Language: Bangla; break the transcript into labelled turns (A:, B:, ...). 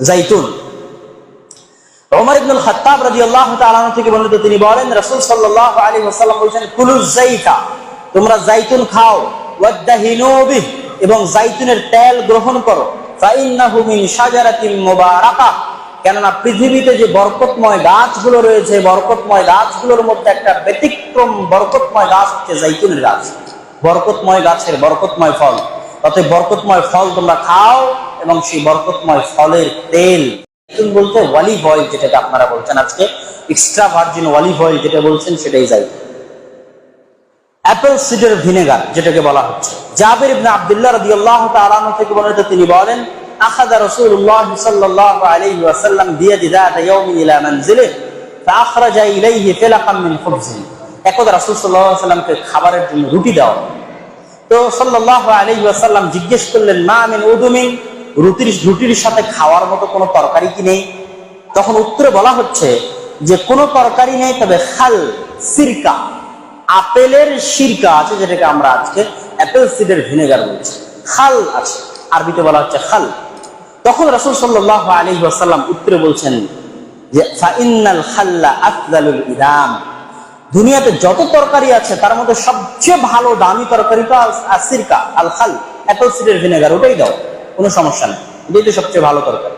A: জাইতুন। ওমর ইবনুল খাত্তাব রাদিয়াল্লাহু তাআলা থেকে বর্ণিত তিনি বলেন, রাসূল সাল্লাল্লাহু আলাইহি ওয়াসাল্লাম বলেছেন, কুলু জাইতা তোমরা জাইতুন খাও ওয়াদাহিনু বিহ, এবং জাইতুনের তেল গ্রহণ করো। ফাইন্নাহু মিন শাজারাতিন মুবারাকা কেননা পৃথিবীতে যে বরকতময় গাছগুলো রয়েছে বরকতময় গাছগুলোর মধ্যে একটা ব্যতিক্রম বরকতময় গাছ হচ্ছে জাইতুনের গাছ। বরকতময় গাছের বরকতময় ফল। অতএব বরকতময় ফল তোমরা খাও এবং সেই বরকতময় ফলের তেল। জাইতুন বলতে ওয়ালিভ অয়েল যেটাকে আপনারা বলছেন আজকে এক্সট্রা ভার্জিন ওয়ালিভ অয়েল যেটা বলছেন সেটাই জাইতুন অ্যাপেল সিডার ভিনেগার যেটাকে বলা হচ্ছে। জাবির ইবনে আব্দুল্লাহ রাদিয়াল্লাহু তাআলা আনহু থেকে বর্ণিত তিনি বলেন আখাযা রাসূলুল্লাহ সাল্লাল্লাহু আলাইহি ওয়াসাল্লাম বিয়াদি যাতা ইয়াউমিন ইলা মানজিলিহি ফাআখরাজা ইলাইহি ফিলাকাম মিন খুবজিন। একদা রাসূল সাল্লাল্লাহু আলাইহি ওয়াসাল্লামকে খাবারের জন্য রুটি হলো। তো সাল্লাল্লাহু আলাইহি ওয়াসাল্লাম জিজ্ঞেস করলেন, মা মিন উদুমিন? রুটির রুটির সাথে খাওয়ার মতো কোনো তরকারি কি নেই? তখন উত্তরে বলা হচ্ছে যে, কোনো তরকারি নেই, তবে খাল সিরকা। আপেলের সিরকা আছে, যেটাকে আমরা আজকে অ্যাপেল সিডের ভিনেগার বলছি। খাল আছে, আরবিতে বলা হচ্ছে খাল। তখন রাসূল সাল্লাল্লাহু আলাইহি ওয়াসাল্লাম উত্তরে বলছেন যে, ফাইন্নাল খাল্লা আফদালুল ইদাম। দুনিয়াতে যত তরকারি আছে, তার মধ্যে সবচেয়ে ভালো দামি তরকারিটা সিরকা আল খাল অ্যাপেল সিডের ভিনেগার, ওটাই দাও। কোনো সমস্যা নেই। তো সবচেয়ে ভালো তরকারি।